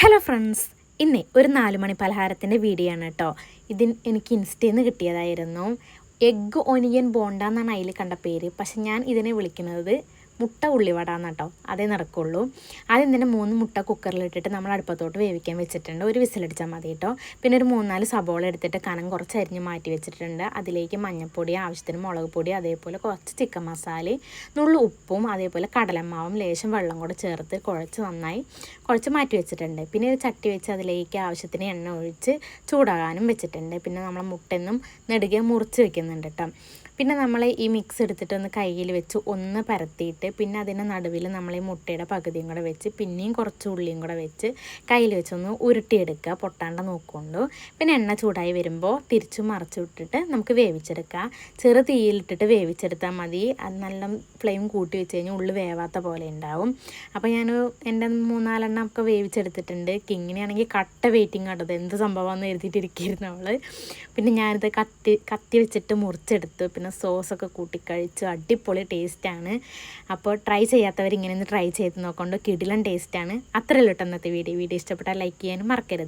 Hello friends ഇന്നേ ഒരു നാല് മണി പലഹാരത്തിന്റെ വീഡിയോ ആണ് കേട്ടോ ഇതിന് എനിക്ക് ഇൻസ്റ്റയിൽ നിന്ന് കിട്ടിയതായിരുന്നു. എഗ്ഗ് ഒനിയൻ ബോണ്ട എന്നാണ് അതിൽ കണ്ട പേര്. പക്ഷെ ഞാൻ ഇതിനെ വിളിക്കുന്നത് മുട്ട ഉള്ളിവട കേട്ടോ അതേ നടക്കുള്ളൂ. ആദ്യം തന്നെ മൂന്ന് മുട്ട കുക്കറിലിട്ടിട്ട് നമ്മൾ അടുപ്പത്തോട്ട് വേവിക്കാൻ വെച്ചിട്ടുണ്ട്. ഒരു വിസിലടിച്ചാൽ മതി കേട്ടോ പിന്നെ ഒരു മൂന്നാൽ സബോള എടുത്തിട്ട് കനം കുറച്ച് അരിഞ്ഞ് മാറ്റി വെച്ചിട്ടുണ്ട്. അതിലേക്ക് മഞ്ഞൾപ്പൊടി ആവശ്യത്തിന് മുളക് പൊടി അതേപോലെ കുറച്ച് ചിക്കൻ മസാല നുള്ളു ഉപ്പും അതേപോലെ കടലമാവും ലേശം വെള്ളം കൂടെ ചേർത്ത് കുഴച്ച് നന്നായി കുഴച്ച് മാറ്റി വെച്ചിട്ടുണ്ട്. പിന്നെ ഒരു ചട്ടി വെച്ച് അതിലേക്ക് ആവശ്യത്തിന് എണ്ണ ഒഴിച്ച് ചൂടാകാനും വെച്ചിട്ടുണ്ട്. പിന്നെ നമ്മൾ മുട്ടയൊന്നും നെടുകെ മുറിച്ച് വെക്കുന്നുണ്ട് കേട്ടോ പിന്നെ നമ്മൾ ഈ മിക്സ് എടുത്തിട്ട് ഒന്ന് കയ്യിൽ വെച്ച് ഒന്ന് പരത്തിയിട്ട് പിന്നെ അതിന്റെ നടുവിൽ നമ്മൾ ഈ മുട്ടയുടെ പകുതിയും കൂടെ വെച്ച് പിന്നെയും കുറച്ച് ഉള്ളിയും കൂടെ വെച്ച് കയ്യിൽ വെച്ചൊന്ന് ഉരുട്ടിയെടുക്കുക. പൊട്ടാണ്ട നോക്കുകൊണ്ടു. പിന്നെ എണ്ണ ചൂടായി വരുമ്പോൾ തിരിച്ചു മറച്ചു വിട്ടിട്ട് നമുക്ക് വേവിച്ചെടുക്കാം. ചെറു തീയിലിട്ടിട്ട് വേവിച്ചെടുത്താൽ മതി. അത് നല്ല ഫ്ലെയിം കൂട്ടി വെച്ച് കഴിഞ്ഞാൽ ഉള്ളു വേവാത്ത പോലെ ഉണ്ടാവും. അപ്പോൾ ഞാൻ എന്റെ മൂന്നാലെണ്ണം ഒക്കെ വേവിച്ചെടുത്തിട്ടുണ്ട്. കിങ്ങിനെയാണെങ്കിൽ കട്ട വെയിറ്റിംഗ് കണ്ടത് എന്ത് സംഭവമാണെന്ന് എഴുതിയിട്ടിരിക്കുന്നു അവൾ പിന്നെ ഞാനിത് കത്തി കത്തി വെച്ചിട്ട് മുറിച്ചെടുത്തു. പിന്നെ സോസൊക്കെ കൂട്ടി കഴിച്ചു അടിപൊളി ടേസ്റ്റാണ്. അപ്പോൾ ട്രൈ ചെയ്യാത്തവർ ഇങ്ങനെ ഒന്ന് ട്രൈ ചെയ്ത് നോക്കൊണ്ട് കിടിലൻ ടേസ്റ്റാണ് അത്രയല്ലോ ഇന്നത്തെ വീഡിയോ വീഡിയോ ഇഷ്ടപ്പെട്ടാൽ ലൈക്ക് ചെയ്യാനും മറക്കരുത്.